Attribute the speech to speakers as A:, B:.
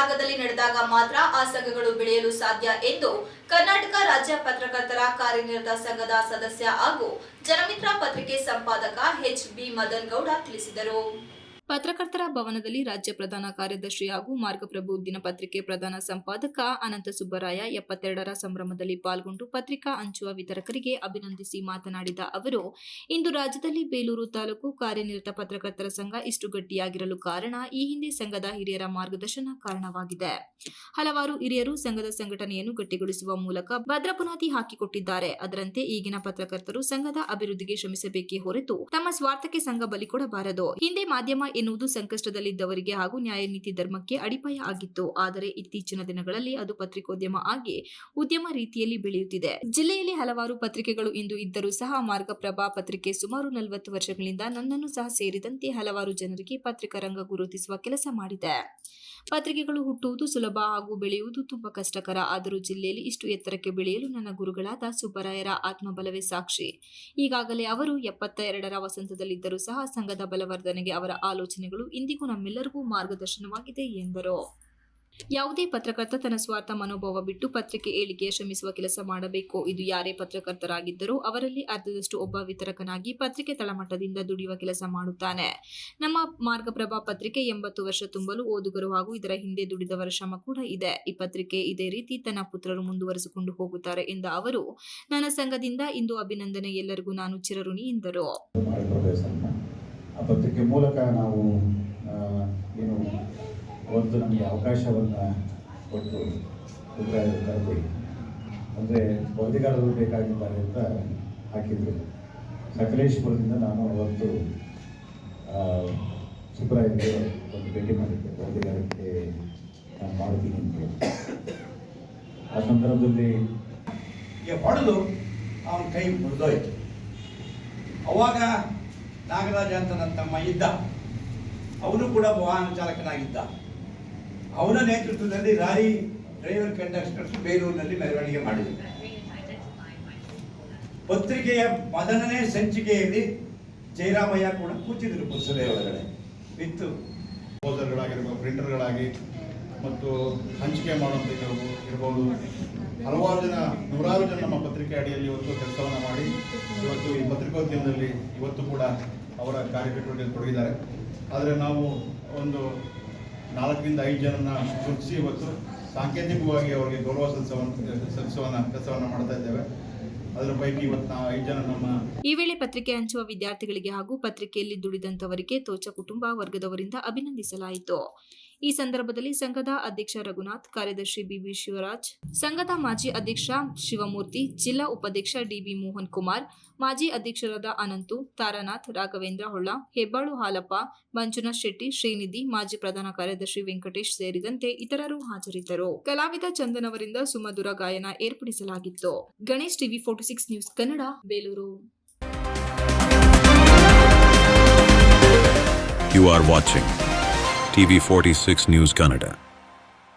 A: ಮಾರ್ಗದಲ್ಲಿ ನಡೆದಾಗ ಮಾತ್ರ ಆ ಸಂಘಗಳು ಬೆಳೆಯಲು ಸಾಧ್ಯ ಎಂದು ಕರ್ನಾಟಕ ರಾಜ್ಯ ಪತ್ರಕರ್ತರ ಕಾರ್ಯನಿರತ ಸಂಘದ ಸದಸ್ಯ ಹಾಗೂ ಜನಮಿತ್ರ ಪತ್ರಿಕೆ ಸಂಪಾದಕ ಎಚ್ ಬಿ ಮದನ್ ಗೌಡ ತಿಳಿಸಿದರು. ಪತ್ರಕರ್ತರ ಭವನದಲ್ಲಿ ರಾಜ್ಯ ಪ್ರಧಾನ ಕಾರ್ಯದರ್ಶಿ ಹಾಗೂ ಮಾರ್ಗಪ್ರಭು ದಿನಪತ್ರಿಕೆ ಪ್ರಧಾನ ಸಂಪಾದಕ ಅನಂತ ಸುಬ್ಬರಾಯ ಎಪ್ಪತ್ತೆರಡರ ಸಂಭ್ರಮದಲ್ಲಿ ಪಾಲ್ಗೊಂಡು ಪತ್ರಿಕಾ ಹಂಚುವ ವಿತರಕರಿಗೆ ಅಭಿನಂದಿಸಿ ಮಾತನಾಡಿದ ಅವರು, ಇಂದು ರಾಜ್ಯದಲ್ಲಿ ಬೇಲೂರು ತಾಲೂಕು ಕಾರ್ಯನಿರತ ಪತ್ರಕರ್ತರ ಸಂಘ ಇಷ್ಟು ಗಟ್ಟಿಯಾಗಿರಲು ಕಾರಣ ಈ ಹಿಂದೆ ಸಂಘದ ಹಿರಿಯರ ಮಾರ್ಗದರ್ಶನ ಕಾರಣವಾಗಿದೆ. ಹಲವಾರು ಹಿರಿಯರು ಸಂಘದ ಸಂಘಟನೆಯನ್ನು ಗಟ್ಟಿಗೊಳಿಸುವ ಮೂಲಕ ಭದ್ರ ಬುನಾದಿ ಹಾಕಿಕೊಟ್ಟಿದ್ದಾರೆ. ಅದರಂತೆ ಈಗಿನ ಪತ್ರಕರ್ತರು ಸಂಘದ ಅಭಿವೃದ್ಧಿಗೆ ಶ್ರಮಿಸಬೇಕೇ ಹೊರತು ತಮ್ಮ ಸ್ವಾರ್ಥಕ್ಕೆ ಸಂಘ ಬಲಿ ಕೊಡಬಾರದು. ಹಿಂದೆ ಮಾಧ್ಯಮ ಎನ್ನುವುದು ಸಂಕಷ್ಟದಲ್ಲಿದ್ದವರಿಗೆ ಹಾಗೂ ನ್ಯಾಯ ನೀತಿ ಧರ್ಮಕ್ಕೆ ಅಡಿಪಾಯ ಆಗಿತ್ತು. ಆದರೆ ಇತ್ತೀಚಿನ ದಿನಗಳಲ್ಲಿ ಅದು ಪತ್ರಿಕೋದ್ಯಮ ಆಗಿ ಉದ್ಯಮ ರೀತಿಯಲ್ಲಿ ಬೆಳೆಯುತ್ತಿದೆ. ಜಿಲ್ಲೆಯಲ್ಲಿ ಹಲವಾರು ಪತ್ರಿಕೆಗಳು ಇಂದು ಇದ್ದರೂ ಸಹ ಮಾರ್ಗಪ್ರಭಾ ಪತ್ರಿಕೆ ಸುಮಾರು ನಲವತ್ತು ವರ್ಷಗಳಿಂದ ನನ್ನನ್ನು ಸಹ ಸೇರಿದಂತೆ ಹಲವಾರು ಜನರಿಗೆ ಪತ್ರಿಕಾ ರಂಗ ಗುರುತಿಸುವ ಕೆಲಸ ಮಾಡಿದೆ. ಪತ್ರಿಕೆಗಳು ಹುಟ್ಟುವುದು ಸುಲಭ ಹಾಗೂ ಬೆಳೆಯುವುದು ತುಂಬಾ ಕಷ್ಟಕರ. ಆದರೂ ಜಿಲ್ಲೆಯಲ್ಲಿ ಇಷ್ಟು ಎತ್ತರಕ್ಕೆ ಬೆಳೆಯಲು ನನ್ನ ಗುರುಗಳಾದ ಸುಬ್ಬರಾಯರ ಆತ್ಮಬಲವೇ ಸಾಕ್ಷಿ. ಈಗಾಗಲೇ ಅವರು ಎಪ್ಪತ್ತ ಎರಡರ ವಸಂತದಲ್ಲಿದ್ದರೂ ಸಹ ಸಂಘದ ಬಲವರ್ಧನೆಗೆ ಅವರ ಆಲೋಚನೆಗಳು ಇಂದಿಗೂ ನಮ್ಮೆಲ್ಲರಿಗೂ ಮಾರ್ಗದರ್ಶನವಾಗಿದೆ ಎಂದರು. ಯಾವುದೇ ಪತ್ರಕರ್ತ ತನ್ನ ಸ್ವಾರ್ಥ ಮನೋಭಾವ ಬಿಟ್ಟು ಪತ್ರಿಕೆ ಏಳಿಗೆ ಶ್ರಮಿಸುವ ಕೆಲಸ ಮಾಡಬೇಕು. ಇದು ಯಾರೇ ಪತ್ರಕರ್ತರಾಗಿದ್ದರೂ ಅವರಲ್ಲಿ ಅರ್ಧದಷ್ಟು ಒಬ್ಬ ವಿತರಕನಾಗಿ ಪತ್ರಿಕೆ ತಳಮಟ್ಟದಿಂದ ದುಡಿಯುವ ಕೆಲಸ ಮಾಡುತ್ತಾನೆ. ನಮ್ಮ ಮಾರ್ಗಪ್ರಭಾ ಪತ್ರಿಕೆ ಎಂಬತ್ತು ವರ್ಷ ತುಂಬಲು ಓದುಗರು ಹಾಗೂ ಇದರ ಹಿಂದೆ ದುಡಿದವರ ಶ್ರಮ ಕೂಡ ಇದೆ. ಈ ಪತ್ರಿಕೆ ಇದೇ ರೀತಿ ತನ್ನ ಪುತ್ರರು ಮುಂದುವರೆಸಿಕೊಂಡು ಹೋಗುತ್ತಾರೆ ಎಂದ ಅವರು, ನನ್ನ ಸಂಘದಿಂದ ಇಂದು ಅಭಿನಂದನೆ ಎಲ್ಲರಿಗೂ ನಾನು ಚಿರಋಣಿ ಎಂದರು.
B: ಪತ್ರಿಕೆ ಮೂಲಕ ನಾವು ಏನು ಒಂದು ನಮಗೆ ಅವಕಾಶವನ್ನು ಕೊಟ್ಟು ಅಭಿಪ್ರಾಯ ಕರೆದು ಅಂದರೆ ವರದಿಗಾರರು ಬೇಕಾಗಿದ್ದಾರೆ ಅಂತ ಹಾಕಿದ್ರು. ಸಕಲೇಶ್ಪುರದಿಂದ ನಾನು ಅವತ್ತು ಆ, ಒಂದು ಭೇಟಿ ಮಾಡಿದ್ದೆ. ವರದಿಗಾರಕ್ಕೆ ನಾನು ಮಾಡ್ತೀನಿ ಅಂತ ಆ ಸಂದರ್ಭದಲ್ಲಿ
C: ಹೊಡೆದು ಅವನ ಕೈ ಮುರಿದೋಯ್ತು. ಅವಾಗ ನಾಗರಾಜ ಅಂತ ನನ್ನ ತಮ್ಮ ಇದ್ದ. ಅವನು ಕೂಡ ವಾಹನ ಚಾಲಕನಾಗಿದ್ದ ಅವನ ನೇತೃತ್ವದಲ್ಲಿ ರಾರಿ ಡ್ರೈವರ್ ಕಂಡಕ್ಟರ್ಸ್ ಬೇಲೂರಿನಲ್ಲಿ ಮೆರವಣಿಗೆ ಮಾಡಿದರು. ಪತ್ರಿಕೆಯ ಮೊದಲನೇ ಸಂಚಿಕೆಯಲ್ಲಿ ಜಯರಾಮಯ್ಯ ಕೂಡ ಕೂತಿದ್ರು ಪುಸ್ತಕದ ಒಳಗಡೆ. ಇತ್ತು.
D: ಓದರ್ಗಳಾಗಿರ್ಬೋದು ಪ್ರಿಂಟರ್ಗಳಾಗಿ ಮತ್ತು ಹಂಚಿಕೆ ಮಾಡುವಂಥ ಇರ್ಬೋದು ಹಲವಾರು ಜನ, ನೂರಾರು ಜನ ನಮ್ಮ ಪತ್ರಿಕೆ ಅಡಿಯಲ್ಲಿ ಇವತ್ತು ಕೆಲಸವನ್ನು ಮಾಡಿ ಪತ್ರಿಕೋದ್ಯಮದಲ್ಲಿ ಇವತ್ತು ಕೂಡ ಅವರ ಕಾರ್ಯಚಟುವಟಿಕೆಯಲ್ಲಿ ತೊಡಗಿದ್ದಾರೆ. ಆದರೆ ನಾವು ಒಂದು ನಾಲ್ಕರಿಂದ ಐದು ಜನನ ಗುರುತಿಸಿ ಇವತ್ತು ಸಾಂಕೇತಿಕವಾಗಿ ಅವರಿಗೆ ಗೌರವ ಸಲ್ಲಿಸುವಂತ ಸಲ್ಲಿಸುವ ಕೆಲಸವನ್ನು ಮಾಡ್ತಾ ಇದ್ದೇವೆ. ಐದು ಜನ ನಮ್ಮ
A: ಈ ವೇಳೆ ಪತ್ರಿಕೆ ಹಂಚುವ ವಿದ್ಯಾರ್ಥಿಗಳಿಗೆ ಹಾಗೂ ಪತ್ರಿಕೆಯಲ್ಲಿ ದುಡಿದಂತವರಿಗೆ ತೋಚ ಕುಟುಂಬ ವರ್ಗದವರಿಂದ ಅಭಿನಂದಿಸಲಾಯಿತು. ಈ ಸಂದರ್ಭದಲ್ಲಿ ಸಂಘದ ಅಧ್ಯಕ್ಷ ರಘುನಾಥ್, ಕಾರ್ಯದರ್ಶಿ ಬಿಬಿ ಶಿವರಾಜ್, ಸಂಘದ ಮಾಜಿ ಅಧ್ಯಕ್ಷ ಶಿವಮೂರ್ತಿ, ಜಿಲ್ಲಾ ಉಪಾಧ್ಯಕ್ಷ ಡಿಬಿ ಮೋಹನ್ ಕುಮಾರ್ ಮಾಜಿ ಅಧ್ಯಕ್ಷರಾದ ಅನಂತು, ತಾರಾನಾಥ್, ರಾಘವೇಂದ್ರ ಹೊಳ್ಳ, ಹೆಬ್ಬಾಳು ಹಾಲಪ್ಪ, ಮಂಜುನಾಥ್ ಶೆಟ್ಟಿ, ಶ್ರೀನಿಧಿ, ಮಾಜಿ ಪ್ರಧಾನ ಕಾರ್ಯದರ್ಶಿ ವೆಂಕಟೇಶ್ ಸೇರಿದಂತೆ ಇತರರು ಹಾಜರಿದ್ದರು. ಕಲಾವಿದ ಚಂದನ್ ಅವರಿಂದ ಸುಮಧುರ ಗಾಯನ ಏರ್ಪಡಿಸಲಾಗಿತ್ತು. Ganesh TV forty six news Kannada, Belur.
E: You are watching TV46 News Canada.